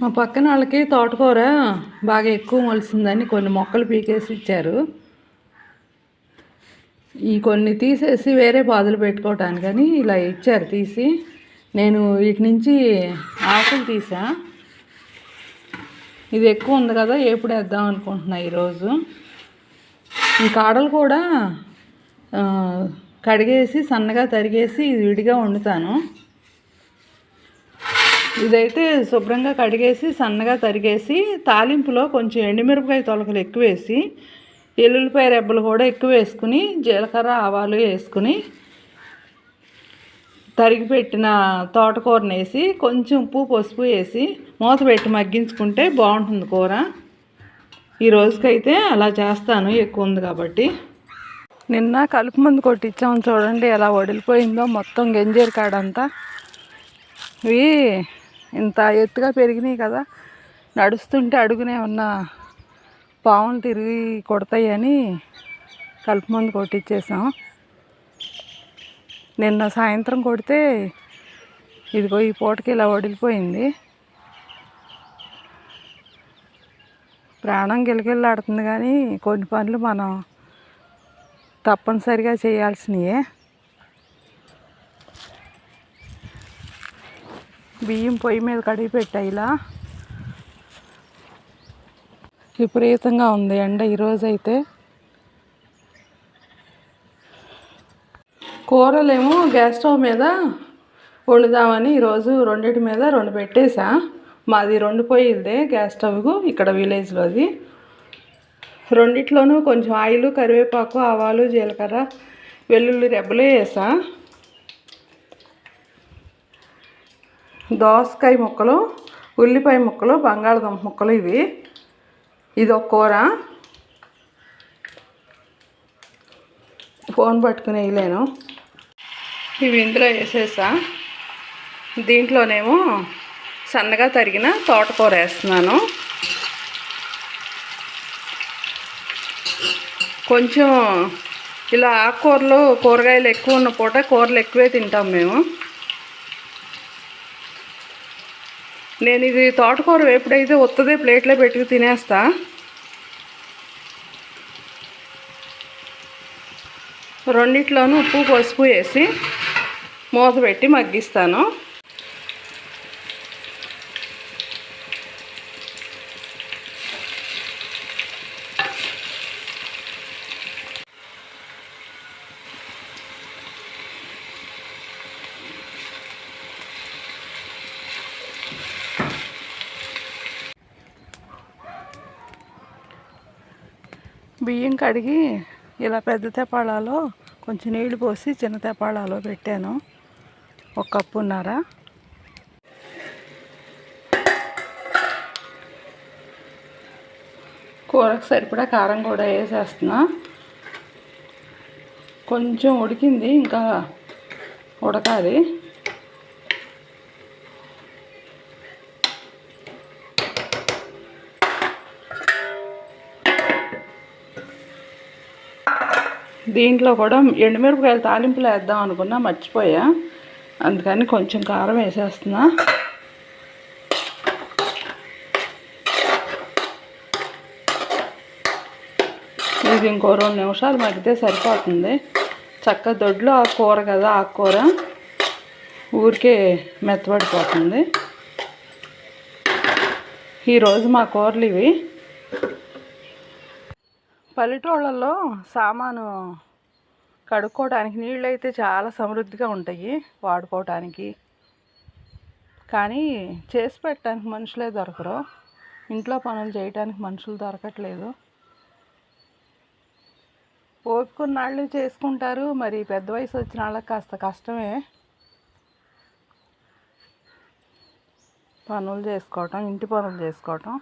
మా పక్కన వాళ్ళకి తోటకూర బాగా ఎక్కువ మొలిసిందని కొన్ని మొక్కలు పీకేసి ఇచ్చారు. ఈ కొన్ని తీసేసి వేరే పాదులు పెట్టుకోవటానికని ఇలా ఇచ్చారు తీసి. నేను వీటి నుంచి ఆకులు తీసా. ఇది ఎక్కువ ఉంది కదా ఎప్పుడు వేద్దాం అనుకుంటున్నా ఈరోజు. ఈ కాడలు కూడా కడిగేసి సన్నగా తరిగేసి ఇది విడిగా వండుతాను. ఇదైతే శుభ్రంగా కడిగేసి సన్నగా తరిగేసి తాలింపులో కొంచెం ఎండుమిరపకాయ తొలకలు ఎక్కువ వేసి ఎల్లుల్లిపాయ రెబ్బలు కూడా ఎక్కువ వేసుకుని జీలకర్ర ఆవాలు వేసుకుని తరిగి పెట్టిన తోటకూరను వేసి కొంచెం ఉప్పు పసుపు వేసి మూత పెట్టి మగ్గించుకుంటే బాగుంటుంది కూర. ఈ రోజుకైతే అలా చేస్తాను ఎక్కువ ఉంది కాబట్టి. నిన్న కలుపు మందు కొట్టించాము చూడండి ఎలా వడిలిపోయిందో మొత్తం గంజీరు కాడంతా. ఇవి ఇంత ఎత్తుగా పెరిగినాయి కదా. నడుస్తుంటే అడుగునే ఉన్న పాములు తిరిగి కొడతాయని కలుపు మందు కొట్టించేసాం నిన్న సాయంత్రం కొడితే ఇదిగో ఈ పూటకి ఇలా వడిలిపోయింది. ప్రాణం గిలగిల్లాడుతుంది కానీ కొన్ని పనులు మనం తప్పనిసరిగా చేయాల్సినవే బియ్యం పొయ్యి మీద కడిగి పెట్టా ఇలా. విపరీతంగా ఉంది ఎండ ఈరోజైతే. కూరలేమో గ్యాస్ స్టవ్ మీద వండుదామని ఈరోజు రెండింటి మీద రెండు పెట్టేసా. మాది రెండు పొయ్యిలదే గ్యాస్ స్టవ్కు ఇక్కడ విలేజ్లోది రెండిట్లోనూ కొంచెం ఆయిల్ కరివేపాకు ఆవాలు జీలకర్ర వెల్లుల్లి రెబ్బలు వేసా. దోసకాయ ముక్కలు ఉల్లిపాయ ముక్కలు బంగాళదుంప ముక్కలు ఇవి. ఇది ఒక కూర. ఫోన్ పట్టుకుని వేయలేను. ఇవి ఇందులో వేసేసా. దీంట్లోనేమో సన్నగా తరిగిన తోటకూర వేస్తున్నాను. కొంచెం ఇలా ఆకుకూరలు కూరగాయలు ఎక్కువ ఉన్న పూట కూరలు ఎక్కువే తింటాం మేము. నేను ఇది తోటకూర ఎప్పుడైతే వస్తుందే ప్లేట్లో పెట్టుకు తినేస్తా. రెండిట్లోనూ ఉప్పు పసుపు వేసి మూత పెట్టి మగ్గిస్తాను. బియ్యం కడిగి ఇలా పెద్ద తెపాళాలో కొంచెం నీళ్ళు పోసి చిన్న తెపాళాలో పెట్టాను. ఒక కప్పున్నర. కూరకు సరిపడా కారం కూడా వేసేస్తున్నా. కొంచెం ఉడికింది ఇంకా ఉడకాలి. దీంట్లో కూడా ఎండుమిరపకాయలు తాలింపులు వేద్దాం అనుకున్నా మర్చిపోయా. అందుకని కొంచెం కారం వేసేస్తున్నా. ఇది ఇంకో రెండు నిమిషాలు మగ్గితే సరిపోతుంది. చక్క దొడ్లో ఆ కూర కదా ఆకుకూర. ఊరికే మెత్తబడిపోతుంది. ఈరోజు మా కూరలు ఇవి. పల్లెటూళ్ళల్లో సామాను కడుక్కోవడానికి నీళ్ళు అయితే చాలా సమృద్ధిగా ఉంటాయి వాడుకోవటానికి. కానీ చేసి పెట్టడానికి మనుషులే దొరకరు. ఇంట్లో పనులు చేయడానికి మనుషులు దొరకట్లేదు. ఓపుకున్నాళ్ళు వాళ్ళు చేసుకుంటారు మరి పెద్ద వయసు వచ్చిన వాళ్ళకి కాస్త కష్టమే. పనులు చేసుకోవటం ఇంటి పనులు చేసుకోవటం.